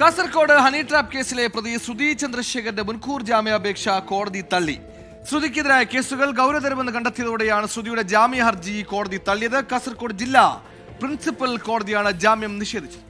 Kasaragod honey trap കേസിലെ പ്രതി ശ്രുതി ചന്ദ്രശേഖരന്റെ മുൻകൂർ ജാമ്യാപേക്ഷ കോടതി തള്ളി. ശ്രുതിക്കെതിരായ കേസുകൾ ഗൗരവതരമെന്ന് കണ്ടെത്തിയതോടെയാണ് ശ്രുതിയുടെ ജാമ്യ ഹർജി കോടതി തള്ളിയത്. കാസർകോട് ജില്ലാ പ്രിൻസിപ്പൽ കോടതിയാണ് ജാമ്യം നിഷേധിച്ചത്.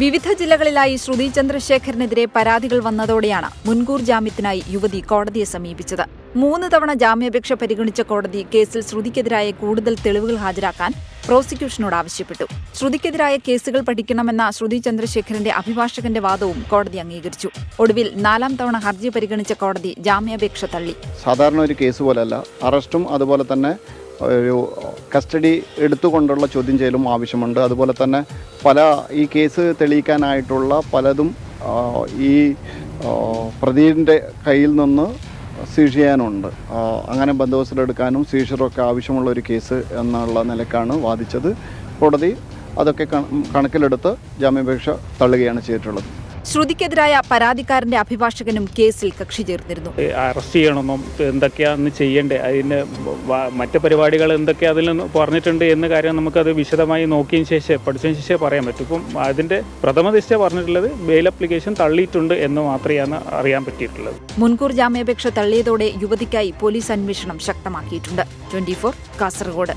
വിവിധ ജില്ലകളിലായി ശ്രുതി ചന്ദ്രശേഖരനെതിരെ പരാതികൾ വന്നതോടെയാണ് മുൻകൂർ ജാമ്യത്തിനായി യുവതി കോടതിയെ സമീപിച്ചത്. മൂന്ന് തവണ ജാമ്യാപേക്ഷ പരിഗണിച്ച കോടതി കേസിൽ ശ്രുതിക്കെതിരായ കൂടുതൽ തെളിവുകൾ ഹാജരാക്കാൻ പ്രോസിക്യൂഷനോട് ആവശ്യപ്പെട്ടു. ശ്രുതിക്കെതിരായ കേസുകൾ പഠിക്കണമെന്ന ശ്രുതി ചന്ദ്രശേഖരന്റെ അഭിഭാഷകന്റെ വാദവും കോടതി അംഗീകരിച്ചു. ഒടുവിൽ നാലാം തവണ ഹർജി പരിഗണിച്ച കോടതി ജാമ്യാപേക്ഷ തള്ളി. സാധാരണ ഒരു കേസ് പോലല്ല. അറസ്റ്റും അതുപോലെ തന്നെ ഒരു കസ്റ്റഡി എടുത്തുകൊണ്ടുള്ള ചോദ്യം ചെയ്യലും ആവശ്യമുണ്ട്. അതുപോലെ തന്നെ പല ഈ കേസ് തെളിയിക്കാനായിട്ടുള്ള പലതും ഈ പ്രതിയുടെ കയ്യിൽ നിന്ന് സീഷ് ചെയ്യാനുണ്ട് അങ്ങനെ ബന്ദോബസ്തിലെടുക്കാനും സീഷറൊക്കെ ആവശ്യമുള്ള ഒരു കേസ് എന്നുള്ള നിലക്കാണ് വാദിച്ചത്. കോടതി അതൊക്കെ കണ- കണക്കിലെടുത്ത് ജാമ്യാപേക്ഷ തള്ളുകയാണ് ചെയ്തിട്ടുള്ളത്. ശ്രുതിക്കെതിരായ പരാതിക്കാരന്റെ അഭിഭാഷകനും കേസിൽ കക്ഷി ചേർന്നിരുന്നു. അറസ്റ്റ് ചെയ്യണമെന്നും എന്തൊക്കെയാന്ന് ചെയ്യണ്ടേ? അതിന് മറ്റു പരിപാടികൾ എന്തൊക്കെ അതിൽ നിന്ന് പറഞ്ഞിട്ടുണ്ട് എന്ന കാര്യം നമുക്കത് വിശദമായി നോക്കിയതിന് ശേഷം പഠിച്ചതിന് ശേഷം പറയാൻ പറ്റും. ഇപ്പം അതിന്റെ പ്രഥമ ദിശ പറഞ്ഞിട്ടുള്ളത് ബെയിൽ അപ്ലിക്കേഷൻ തള്ളിയിട്ടുണ്ട് എന്ന് മാത്രമാണ് അറിയാൻ പറ്റിയിട്ടുള്ളത്. മുൻകൂർ ജാമ്യാപേക്ഷ തള്ളിയതോടെ യുവതിക്കായി പോലീസ് അന്വേഷണം ശക്തമാക്കിയിട്ടുണ്ട്. ട്വന്റി കാസർഗോഡ്.